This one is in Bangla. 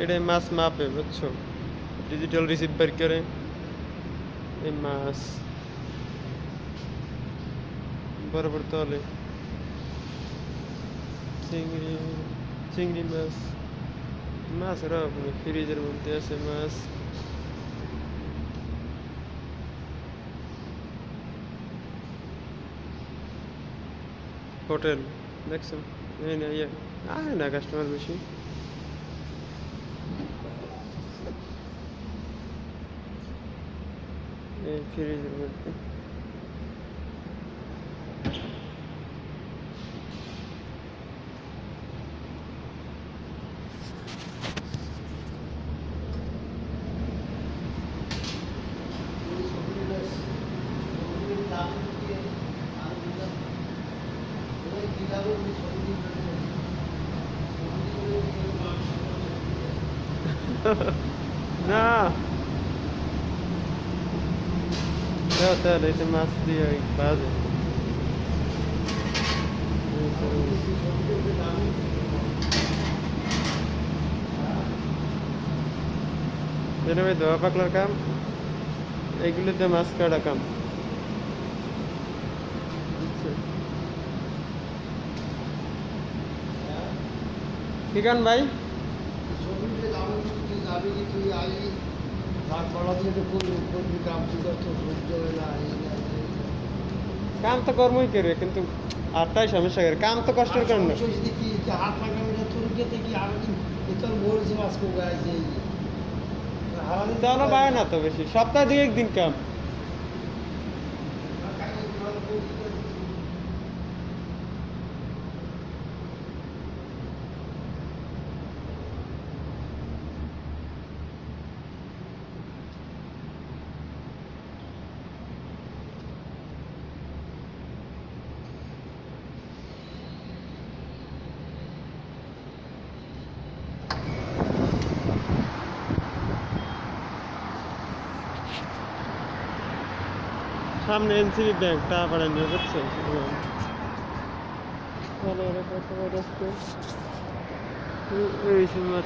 এটা মাছ মাপে, বুঝছ? ডিজিটাল রিসিভ বের করে, এই মাছ বরাবর তলে। চিংড়ি চিংড়ি মাছ মাছ রাখ ফ্রিজের মধ্যে আছে মাছ হোটেল দেখছেন এই না ইয়ে। আয় না কাস্টমার বেশি। 예, 길을 잃었는데. 나 না দাও তাহলে এটা মাছ দিয়ে বাজে যেটা ভাই ধোয়া পাকলার কাম এইগুলোতে মাছ কাটা কাম বুঝছো? কি গান ভাই কাম তো কর্মই করে কিন্তু আটটাই সমস্যা করে। কাম তো কষ্টের কারণ। না তাহলে পায় না। তো বেশি। সপ্তাহে দুই একদিন কাম। সামনে এনসিবি ব্যাংক টাকা পাড়া নিয়ে বুঝছ ভালো এই সময়